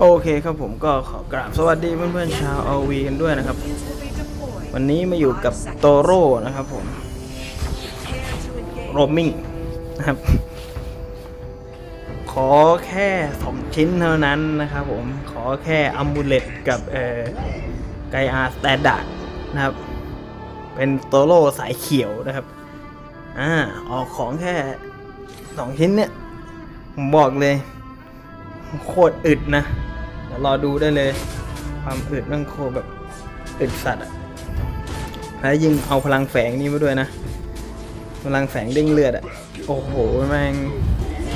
โอเคครับผมก็ขอกราบสวัสดีเพื่อนๆชาวอวีกันด้วยนะครับ วันนี้มาอยู่กับโตโร่นะครับผมโรมิงนะครับ ขอแค่สองชิ้นเท่านั้นนะครับผมขอแค่อัมบูเลตกับเอ่อไกอาสแตนดาร์ดนะครับ เป็นโตโร่สายเขียวนะครับอ่าออกของแค่สองชิ้นเนี่ย ผมบอกเลยโคตรอึดนะ เดี๋ยวรอดูได้เลย ความอึดนั่งโคแบบอึดสัตว์อะแล้วยิ่งเอาพลังแฝงนี่มาด้วยนะ พลังแฝงเด้งเลือดอะโอ้โหแม่ง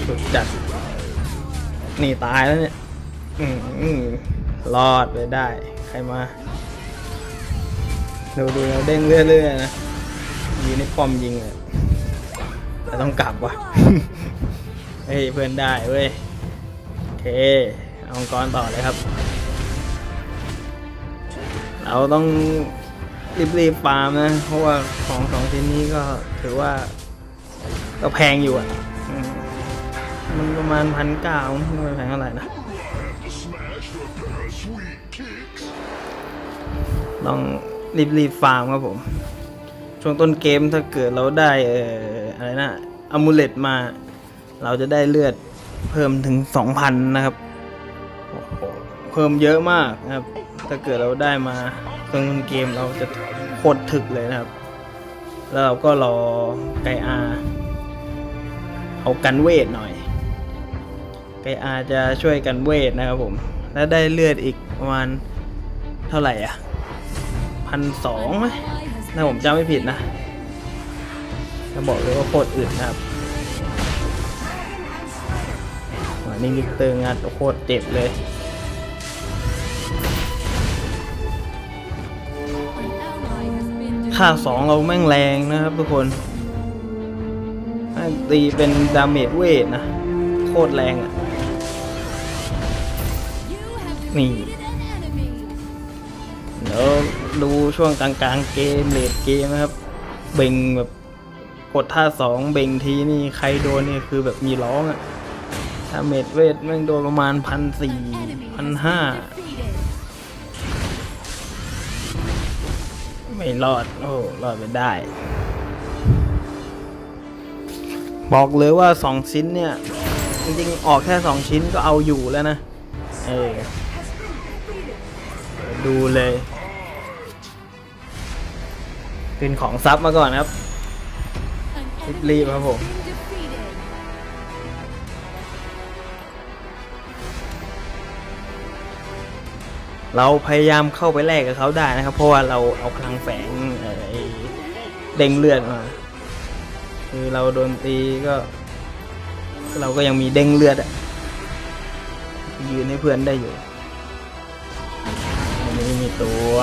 สุดจัดนี่ตายแล้วเนี่ยอืมรอดไปได้ ใครมาดูดูแล้วเด้งเรื่อยๆนะยืนในป้อมยิงเลยแต่ต้องกลับว่ะ เฮ้ยเพื่อนได้เว้ย โอเค อามังกรต่อเลยครับ เราต้องรีบๆฟาร์มนะ เพราะว่าของสองชิ้นนี้ก็ถือว่าก็แพงอยู่อะ มันประมาณพันเก้าไม่แพงเท่าไหร่นะ ต้องรีบๆฟาร์มครับผม ช่วงต้นเกมถ้าเกิดเราได้เอ่ออะไรนะอมูเลตมา เราจะได้เลือดเพิ่มถึง 2,000 นะครับ เพิ่มเยอะมากนะครับ ถ้าเกิดเราได้มาตรงเกมเราจะโคตรถึกเลยนะครับ แล้วเราก็รอไกอาเอากันเวทหน่อย ไกอาจะช่วยกันเวทนะครับผม แล้วได้เลือดอีกประมาณเท่าไหร่อะพันสองไหมถ้าผมจำไม่ผิดนะจะบอกเลยว่าโคตรอึดนะครับนี่มิกเตอร์งัดโคตรเจ็บเลย ค่าสองเราแม่งแรงนะครับทุกคนตีเป็นดาเมจเวทนะ โคตรแรงอะ นี่เดี๋ยวดูช่วงกลางๆเกมเลดเกมนะครับ เบ่งแบบกดท่าสองเบ่งทีนี่ใครโดนนี่คือแบบมีร้องอะถ้าเมดเวทแม่งโดนประมาณพันสี่พันห้า ไม่รอด โอ้รอดไปได้ บอกเลยว่าสองชิ้นเนี่ย จริงๆ ออกแค่สองชิ้นก็เอาอยู่แล้วนะ เออ ดูเลยขึ้นของซับมาก่อนครับ รีบๆครับผม เราพยายามเข้าไปแลกกับเขาได้นะครับ เพราะว่าเราเอาพลังแฝงเเด้งเลือดมาคือเราโดนตีก็ เราก็ยังมีเด้งเลือดอะยืนให้เพื่อนได้อยู่อันนี้มีตัว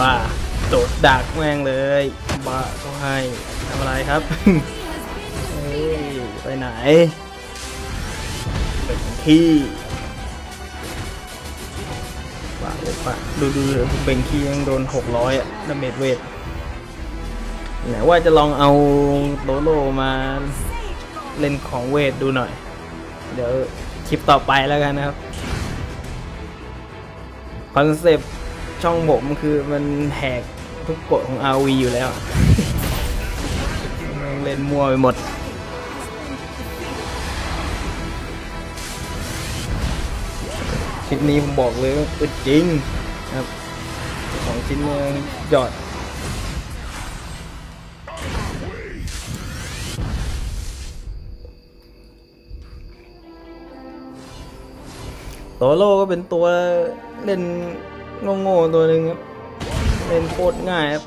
โดดดักแม่งเลยบ้าเขาให้ทำอะไรครับเฮ้ยไปไหนเป็นขี้ ปะดูดูเบงขี้ยังโดนหกร้อยอะดาเมจเวทไหนว่าจะลองเอาโลโลมาเล่นของเวทดูหน่อย เดี๋ยวคลิปต่อไปแล้วกันนะครับ คอนเซปต์ช่องผมคือมันแหกทุกกฎของ RV อยู่แล้ว เล่นมั่วไปหมด ชิ้นนี้ผมบอกเลยว่าอึดจริงครับของชิ้นยอดโตโร่ก็เป็นตัวเล่นโง่ๆตัวหนึ่งครับ เล่นโคตรง่ายครับ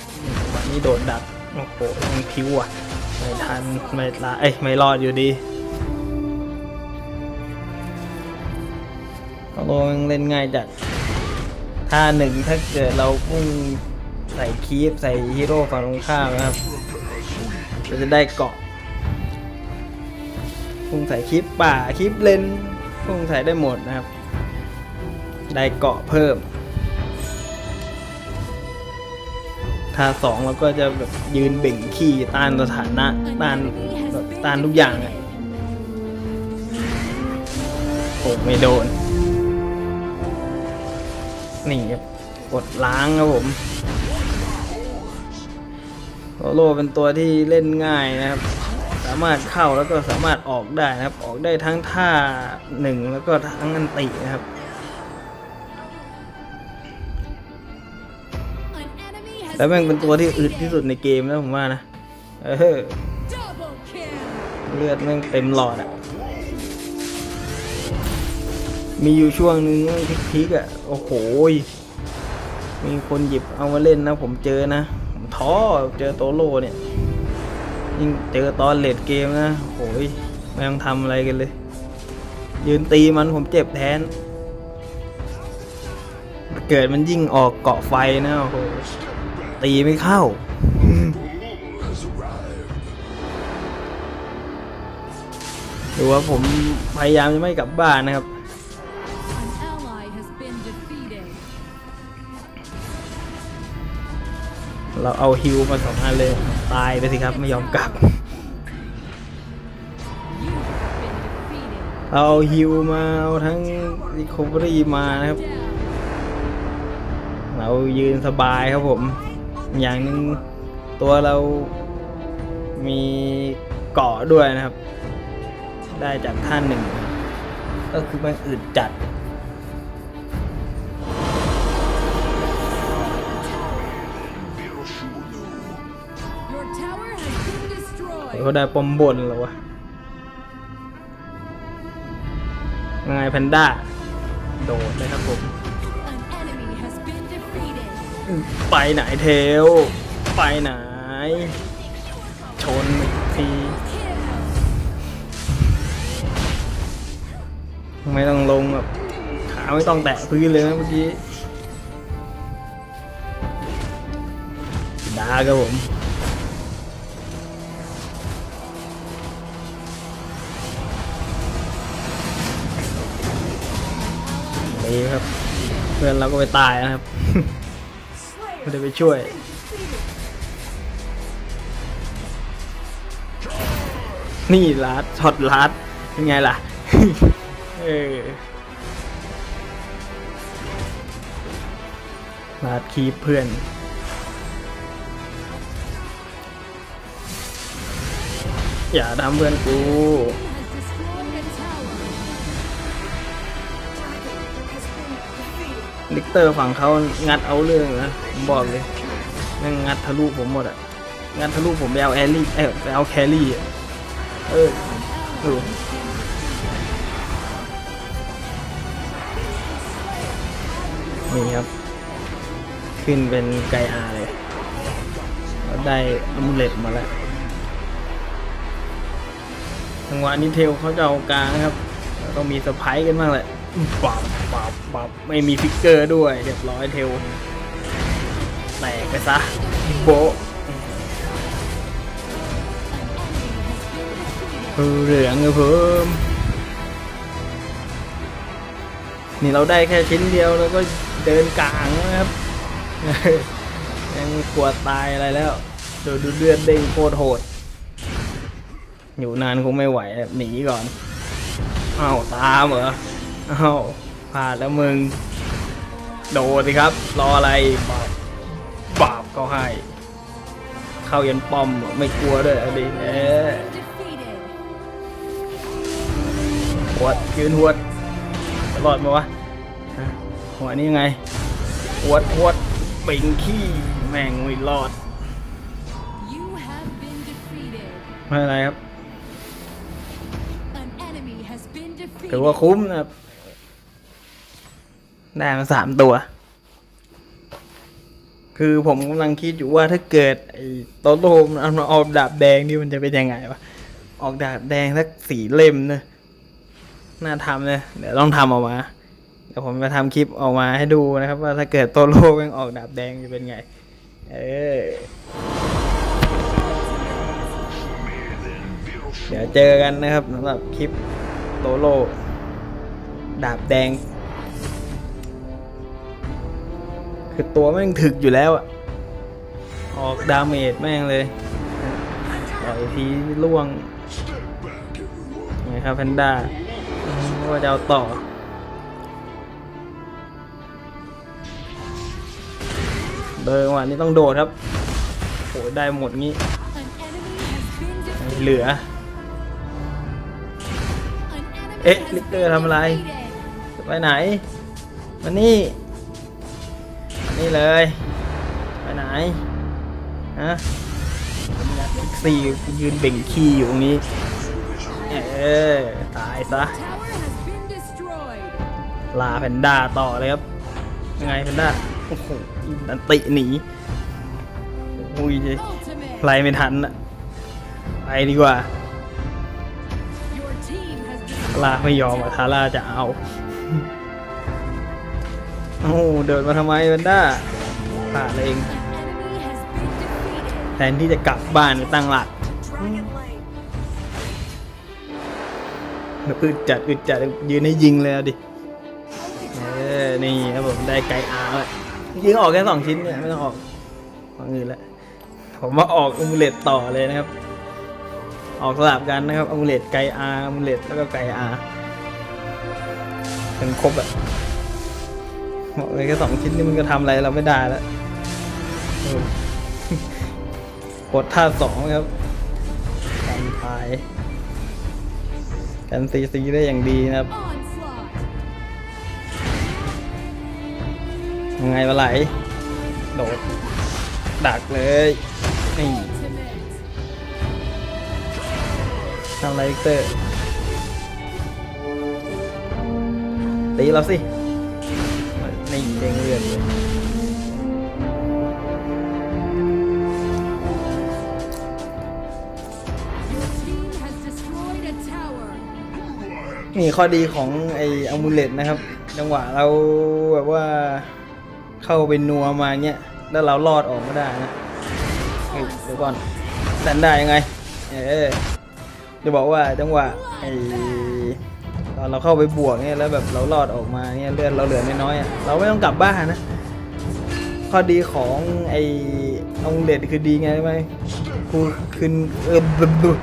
วันนี้โดดดัก โอ้โหยังพิวอะ ไม่ทัน ไม่ละเอ้ยไม่รอดอยู่ดี โตโร่ยังเล่นง่ายจัดท่าหนึ่งถ้าเกิดเราพุ่งใส่คีฟใส่ฮีโร่ฝั่งตรงข้ามนะครับเราจะได้เกาะพุ่งใส่คลิปป่าคลิปเลนพุ่งใส่ได้หมดนะครับ ได้เกาะเพิ่มท่าสองเราก็จะแบบยืนเบ่งขี้ต้านสถานะต้านแบบต้านทุกอย่างอะโอ้ไม่โดน นี่ครับกดล้างครับผมโซโลเป็นตัวที่เล่นง่ายนะครับ สามารถเข้าแล้วก็สามารถออกได้นะครับ ออกได้ทั้งท่าหนึ่งแล้วก็ทั้งอันตินะครับแล้วแม่งเป็นตัวที่อึดที่สุดในเกมแล้วผมว่านะ เออ เลือดแม่งเต็มหลอดอะ มีอยู่ช่วงนึงแม่งพลิกๆอะโอ้โห มีคนหยิบเอามาเล่นนะ ผมเจอนะ ผมท้อเจอโตโรเนี่ย ยิ่งเจอตอนเลดเกมนะโอ้ยไม่ต้องทำอะไรกันเลย ยืนตีมันผมเจ็บแทน เกิดมันยิ่งออกเกาะไฟนะโอ้โหตีไม่เข้าหรือว่าผมพยายามจะไม่กลับบ้านนะครับ เราเอาฮิวมาสองอันเลย ตายไปสิครับไม่ยอมกลับเราเอาฮิวมาเอาทั้งรีคอเวอรี่มานะครับ เรายืนสบายครับผม อย่างหนึ่งตัวเรามีเกาะด้วยนะครับ ได้จากท่านหนึ่ง ก็คือมันอึดจัด เขาได้ปอมบนเหรอวะยังไงแพนด้า โดดเลยครับผม ไปไหนเทล ไปไหน ชนอีกที ไม่ต้องลงแบบขาไม่ต้องแตะพื้นเลยนะเมื่อกี้ดาครับผม นี่ครับ เพื่อนเราก็ไปตายนะครับ ไม่ได้ไปช่วยนี่ลัดช็อตลัดเป็นไงล่ะ เออลัดคีบเพื่อน อย่าทำเพื่อนกู ลิกเตอร์ฝั่งเขางัดเอาเรื่องนะผมบอกเลยแม่งงัดทะลุผมหมดอะงัดทะลุผมไปเอาแอลลี่เออไปเอาแครี่อะเออเออนี่ครับ ขึ้นเป็นไกอาเลยเราได้อมูเลตมาแล้วจังหวะนี้เทลเขาจะเอากลางครับ ต้องมีเซอร์ไพรส์กันบ้างแหละ ปับปับปับไม่มีฟิกเกอร์ด้วยเรียบร้อยเทลแตกไปซะโบเหลืองเพิ่มนี่เราได้แค่ชิ้นเดียวแล้วก็เดินกลางนะครับ ยังกลัวตายอะไรแล้วดูดูเลือดเด้งโคตรโหด อยู่นานคงไม่ไหวหนีก่อนอ้าวตามเหรอ อ้าวพลาดแล้วมึง โดดสิครับ รออะไรบาบบาบเขาให้ เข้ายันป้อมเหรอไม่กลัวด้วยอะดิเอ๊ะ Defeated. หวดยืนหวดจะรอดไหมวะฮะหัวนี้ยังไงหวดหวดปิงขี้แม่งไม่รอด You have been defeated. ไม่เป็นไรครับ An enemy has been defeated. ถือว่าคุ้มนะครับ ได้มาสามตัว คือผมกำลังคิดอยู่ว่าถ้าเกิดไอ้โตโต้มันเอามาออกดาบแดงนี่มันจะเป็นยังไงวะ ออกดาบแดงสักสีเล่มเนอะน่าทำเลยเดี๋ยวต้องทำออกมาเดี๋ยวผมจะทำคลิปออกมาให้ดูนะครับ ว่าถ้าเกิดโตโร่แม่งออกดาบแดงจะเป็นไง เออเดี๋ยวเจอกันนะครับสำหรับคลิปโตโรดาบแดง คือตัวแม่งถึกอยู่แล้วอะออกดาเมจแม่งเลยต่อยทีล่วงไงครับแพนด้าว่าจะเอาต่อเดินวันนี้ต้องโดดครับโอ้ยได้หมดงี้เหลือ เอ๊ะลิเตอร์ทำอะไรจะไปไหนมานี่ นี่เลย ไปไหนฮะพิกซี่ยืนเบ่งขี้อยู่ตรงนี้ เออ ตายซะ ลาแพนด้าต่อเลยครับ ยังไงแพนด้า โอ้โหดันติหนีอุ้ยไล่ไม่ทันอะไปดีกว่าลาไม่ยอมอะทาร่าจะเอา โอ้เดินมาทำไมแพนด้าผ่านเอง แทนที่จะกลับบ้านไปตั้งหลัก Dragon Lane. อึดจัดอึดจัดยืนให้ยิงเลยเอาดิ เออ นี่ครับผมได้ไกอาร์แล้วยิงออกแค่สองชิ้นเนี่ยไม่ต้องออกของอื่นแล้วผมมาออกอุมเลตต่อเลยนะครับ ออกสลับกันนะครับอุมเลตไกอาร์อมูเลตแล้วก็ไกอาร์เป็นครบอะ บอกเลยแค่สองชิ้นนี่มันก็ทำอะไรเราไม่ได้แล้วกดท่าสองครับกันพายกันซีซีได้อย่างดีนะครับยังไงวะไหล โดด ดักเลยนี่ทำอะไรเตอร์ตีเราสิ นี่เด้งเลือดนี่ข้อดีของไอ้อามูเลตนะครับ จังหวะเราแบบว่าเข้าไปนัวมาเงี้ย แล้วเรารอดออกมาได้นะเดี๋ยวก่อนดันได้ยังไง เออจะบอกว่าจังหวะไอ้ เราเข้าไปบวกเนี่ยแล้วแบบเรารอดออกมาเนี่ยเลือดเราเหลือน้อยๆอะเราไม่ต้องกลับบ้านนะข้อดีของไอ้อามูเลตคือดีไงรู้ไหมคือคือเออบบ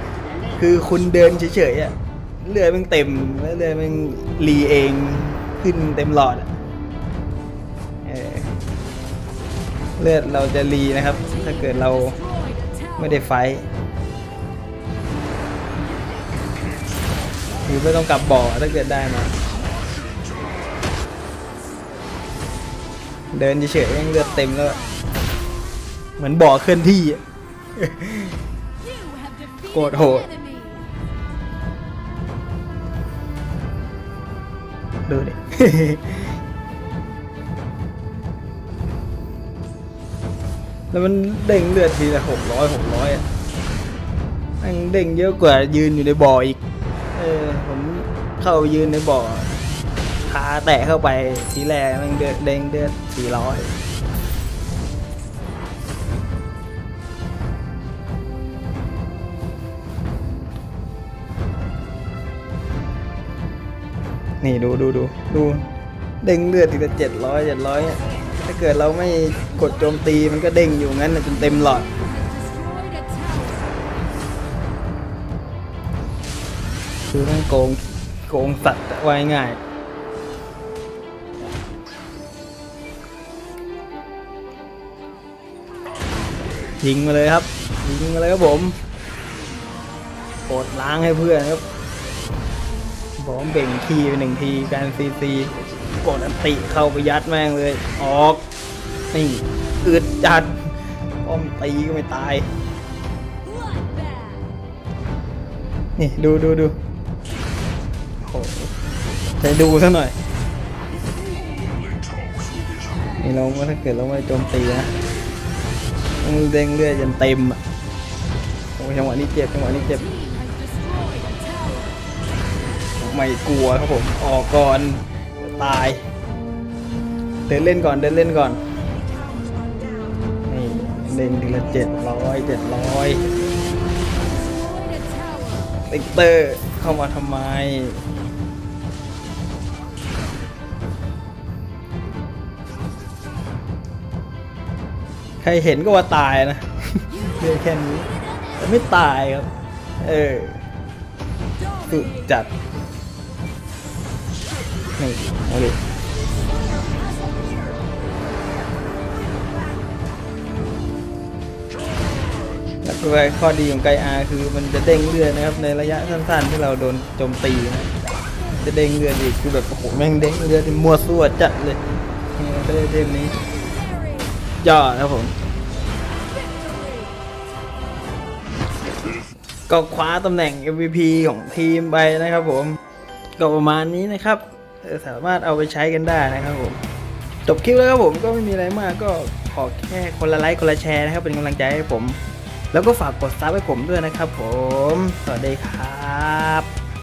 คือคุณเดินเฉยๆอะเลือดมันเต็มแล้วเลือดมันรีเองขึ้นเต็มหลอดอะเออเลือดเราจะรีนะครับ ถ้าเกิดเราไม่ได้ไฟ หรือไม่ต้องกลับบ่อถ้าเกิดได้มา เดินเฉยๆยังเลือดเต็มแล้ว เหมือนบ่อเคลื่อนที่โคตรโหดดูดิแล้วมันเด้งเลือดทีละหกร้อยหกร้อยอะมันเด้งเยอะกว่ายืนอยู่ในบ่ออีก เออผมเข้าไปยืนในบ่อขาแตะเข้าไปทีแรกมันเดือดเด้งเดือดสี่ร้อยนี่ดูดูดูดูเด้งเลือดทีละเจ็ดร้อยเจ็ดร้อยถ้าเกิดเราไม่กดโจมตีมันก็เด้งอยู่งั้นจนเต็มหลอด คือต้องโกงโกงสัตว์ไว้ง่ายยิงมาเลยครับยิงมาเลยครับผมกดล้างให้เพื่อนครับบอมเบ่งทีไปหนึ่งทีการซีซีกดอันติเข้าไปยัดแม่งเลย ออกนี่อึดจัดป้อมตีก็ไม่ตาย นี่ ดูดูดู จะดูซะหน่อยนี่เราว่ถ้าเกิดเราไม่โจมตีนะต้องเด้งเลือดจนเต็มอะโอ้ยจังหวะนี้เจ็บจังหวะนี้เจ็บไม่กลัวครับผมออกก่อนตาย เดินเล่นก่อนเดินเล่นก่อนนี่เด้งทีละเจ็ดร้อยเจ็ดร้อยติ๊กเตอร์เข้ามาทำไม ใครเห็นก็ว่าตายนะเรื่องแค่นี้แต่ไม่ตายครับ เออสุดจัดนี่เอาดิด้วยข้อดีของไกอาคือมันจะเด้งเลือดนะครับ ในระยะสั้นๆ ที่เราโดนโจมตีนะ จะเด้งเลือดอีกคือแบบโอ้โหแม่งเด้งเลือดมัวซั่วจัดเลยนี่ก็ได้เทมนี้ ยอดครับผม ก็คว้าตำแหน่ง MVP ของทีมไปนะครับผม ก็ประมาณนี้นะครับ สามารถเอาไปใช้กันได้นะครับผม จบคลิปแล้วครับผมก็ไม่มีอะไรมากก็ขอแค่คนละไลค์คนละแชร์นะครับเป็นกำลังใจให้ผม แล้วก็ฝากกดซับให้ผมด้วยนะครับผม สวัสดีครับ